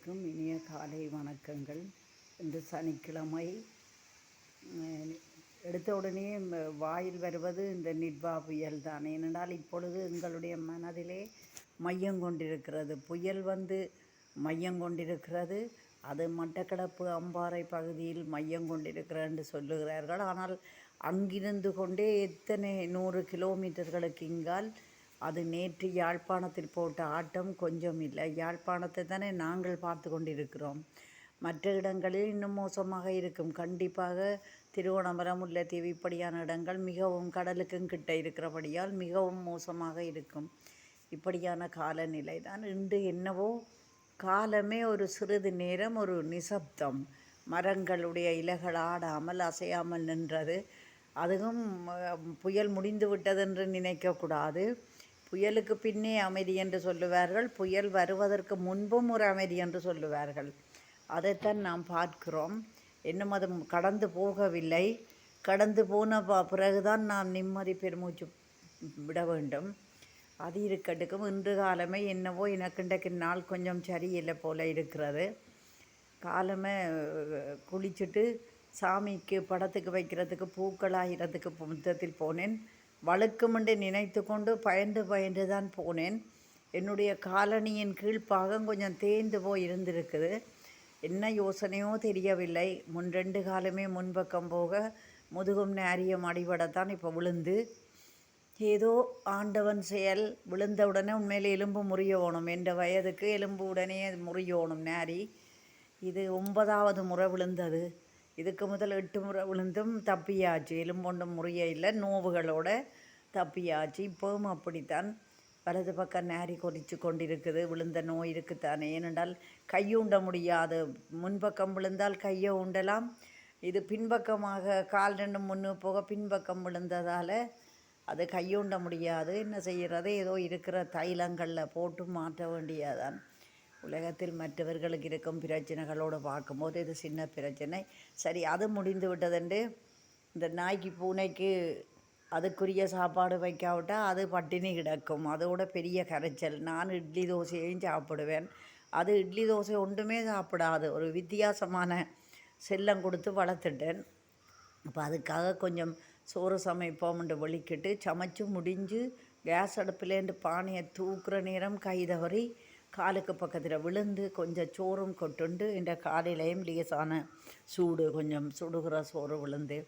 அனைவருக்கும் இனிய காலை வணக்கங்கள். இன்று சனிக்கிழமை. எடுத்த உடனே வாயில் வருவது இந்த நிட்வா புயல் தான். ஏனென்றால் இப்பொழுது எங்களுடைய மனதிலே மையம் கொண்டிருக்கிறது. புயல் வந்து மையம் கொண்டிருக்கிறது. அது மட்டக்களப்பு அம்பாறை பகுதியில் மையம் கொண்டிருக்கிறேன் என்று சொல்லுகிறார்கள். ஆனால் அங்கிருந்து கொண்டே எத்தனை நூறு கிலோமீட்டர்களுக்கு இங்கால் அது நேற்று யாழ்ப்பாணத்தில் போட்ட ஆட்டம் கொஞ்சம் இல்லை. யாழ்ப்பாணத்தை தானே நாங்கள் பார்த்து கொண்டிருக்கிறோம். மற்ற இடங்களில் இன்னும் மோசமாக இருக்கும். கண்டிப்பாக திருவனந்தபுரம் முல்லைத்தீவு இப்படியான இடங்கள் மிகவும் கடலுக்கும் கிட்ட இருக்கிறபடியால் மிகவும் மோசமாக இருக்கும். இப்படியான காலநிலை தான் இன்று என்னவோ காலமே ஒரு சிறிது நேரம் ஒரு நிசப்தம். மரங்களுடைய இலைகள் ஆடாமல் அசையாமல் நின்றது. அதுவும் புயல் முடிந்து விட்டதென்று நினைக்கக்கூடாது. புயலுக்கு பின்னே அமைதி என்று சொல்லுவார்கள். புயல் வருவதற்கு முன்பும் ஒரு அமைதி என்று சொல்லுவார்கள். அதைத்தான் நாம் பார்க்கிறோம். இன்னும் அது கடந்து போகவில்லை. கடந்து போன பிறகுதான் நாம் நிம்மதி பெருமூச்சு விட வேண்டும். அது இருக்கட்டுக்கும். இன்று காலமே என்னவோ எனக்கு இன்றைக்கு நாள் கொஞ்சம் சரியில்லை போல இருக்கிறது. காலமே குளிச்சுட்டு சாமிக்கு படத்துக்கு வைக்கிறதுக்கு பூக்களாகிறதுக்கு முத்தத்தில் போனேன். வழுக்குமென்று நினைத்து கொண்டு பயந்து பயந்து தான் போனேன். என்னுடைய காலணியின் கீழ்ப்பாகம் கொஞ்சம் தேய்ந்து போய் இருந்திருக்குது. என்ன யோசனையோ தெரியவில்லை. முன் ரெண்டு காலமே முன்பக்கம் போக முதுகும் நேரியம் அடிபடத்தான் இப்போ விழுந்து. ஏதோ ஆண்டவன் செயல் விழுந்த உடனே உண்மையில் எலும்பு முறியோணும் என்ற வயதுக்கு எலும்பு உடனே முறியோணும் நேரி. இது ஒன்பதாவது முறை விழுந்தது. இதுக்கு முதல் எட்டு முறை விழுந்தும் தப்பியாச்சு. எலும்பொண்டும் முறிய இல்லை. நோவுகளோட தப்பியாச்சு. இப்போவும் அப்படித்தான். வலது பக்கம் நேரி கொதிச்சு கொண்டிருக்குது. விழுந்த நோய் இருக்குத்தானே. ஏனென்றால் கையூண்ட முடியாது. முன்பக்கம் விழுந்தால் கையை உண்டலாம் இது பின்பக்கமாக கால் ரெண்டு முன்னு போக பின்பக்கம் விழுந்ததால் அது கையூண்ட முடியாது. என்ன செய்கிறது? ஏதோ இருக்கிற தைலங்களில் போட்டு மாற்ற வேண்டியதான் உலகத்தில் மற்றவர்களுக்கு இருக்கும் பிரச்சனைகளோடு பார்க்கும்போது இது சின்ன பிரச்சனை. சரி அது முடிந்து விட்டதுண்டு இந்த நாய்க்கு பூனைக்கு அதுக்குரிய சாப்பாடு வைக்காவிட்டால் அது பட்டினி கிடக்கும். அதோட பெரிய கரைச்சல். நான் இட்லி தோசையையும் சாப்பிடுவேன். அது இட்லி தோசை ஒன்றுமே சாப்பிடாது. ஒரு வித்தியாசமான செல்லம் கொடுத்து வளர்த்துட்டேன். அப்போ அதுக்காக கொஞ்சம் சோறு சமைப்போம்னு வெளிக்கிட்டு சமைச்சு முடிஞ்சு கேஸ் அடுப்புலேருந்து பானையை தூக்குற நேரம் கை தவறி காலுக்கு பக்கத்தில் விழுந்து கொஞ்சம் சோறும் கொட்டுண்டு இந்த காலையிலையும் லேசான சூடு கொஞ்சம் சுடுகிற சோறு விழுந்து.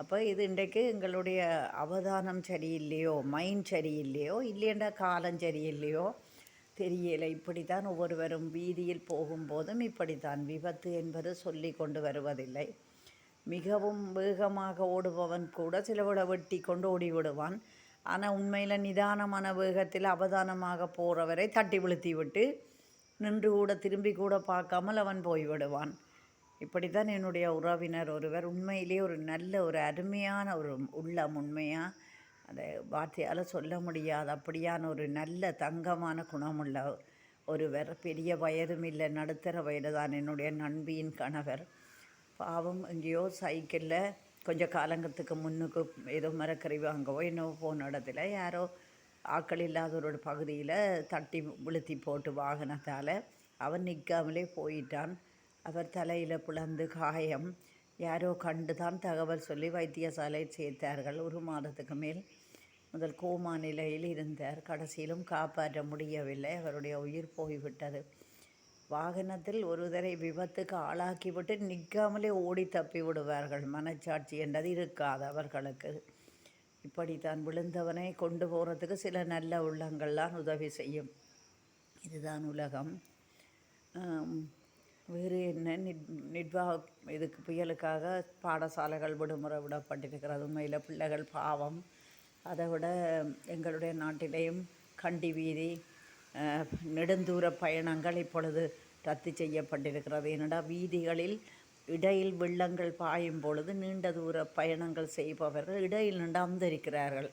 அப்போ இது இன்றைக்கு எங்களுடைய அவதானம் சரியில்லையோ மைண்ட் சரியில்லையோ இல்லையண்டா காலம் சரியில்லையோ தெரியலை. இப்படித்தான் ஒவ்வொருவரும் வீதியில் போகும்போதும் இப்படித்தான் விபத்து என்பது சொல்லி கொண்டு வருவதில்லை. மிகவும் வேகமாக ஓடுபவன் கூட சிலவிட வெட்டி கொண்டு ஓடி விடுவான் ஆனால் உண்மையில் நிதானமான வேகத்தில் அவதானமாக போகிறவரை தட்டி விழுத்தி விட்டு நின்று கூட திரும்பி கூட பார்க்காமல் அவன் போய்விடுவான். இப்படித்தான் என்னுடைய உறவினர் ஒருவர். உண்மையிலே ஒரு நல்ல ஒரு அருமையான ஒரு உள்ளம் உண்மையாக அதை வார்த்தையால் சொல்ல முடியாது. அப்படியான ஒரு நல்ல தங்கமான குணமுள்ள ஒருவர். பெரிய வயதும் இல்லை நடுத்தர வயது தான் என்னுடைய நண்பியின் கணவர். பாவம் எங்கேயோ சைக்கிளில் கொஞ்சம் காலங்கத்துக்கு முன்னுக்கு ஏதோ மரக்கறி வாங்கவோ என்னவோ போன இடத்துல யாரோ ஆக்கள் இல்லாத ஒரு பகுதியில் தட்டி விழுத்தி போட்டு வாகனத்தால் அவன் நிற்காமலே போயிட்டான். அவர் தலையில் பிளந்து காயம். யாரோ கண்டு தான் தகவல் சொல்லி வைத்தியசாலை சேர்த்தார்கள். ஒரு மாதத்துக்கு மேல் முதல் கோமா நிலையில் இருந்தார். கடைசியிலும் காப்பாற்ற முடியவில்லை. அவருடைய உயிர் போய்விட்டது. வாகனத்தில் ஒருவரை விபத்துக்கு ஆளாக்கிவிட்டு நிற்காமலே ஓடி தப்பி விடுவார்கள். மனச்சாட்சி என்றது இருக்காது அவர்களுக்கு. இப்படித்தான் விழுந்தவனை கொண்டு போகிறதுக்கு சில நல்ல உள்ளங்கள்லாம் உதவி செய்யும். இதுதான் உலகம். வேறு என்ன? நிட் நிர்வா இதுக்கு புயலுக்காக பாடசாலைகள் விடுமுறை விடப்பட்டிருக்கிறது. உண்மையில் பிள்ளைகள் பாவம். அதை விட எங்களுடைய நாட்டிலேயும் கண்டி வீதி நெடுந்தூர பயணங்கள் இப்பொழுது ரத்து செய்யப்பட்டிருக்கிறது. என்னடா வீதிகளில் இடையில் வெள்ளங்கள் பாயும் பொழுது நீண்ட தூர பயணங்கள் செய்பவர்கள் இடையில் நின்று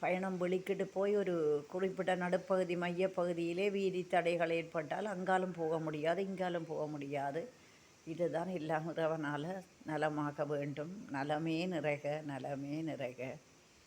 பயணம் வெளிக்கிட்டு போய் ஒரு குறிப்பிட்ட நடுப்பகுதி மையப்பகுதியிலே வீதி தடைகள் ஏற்பட்டால் அங்காலும் போக முடியாது இங்காலும் போக முடியாது. இதுதான் இல்லாமறவனால் நலமாக வேண்டும். நலமே நிறைக நலமே நிறைக.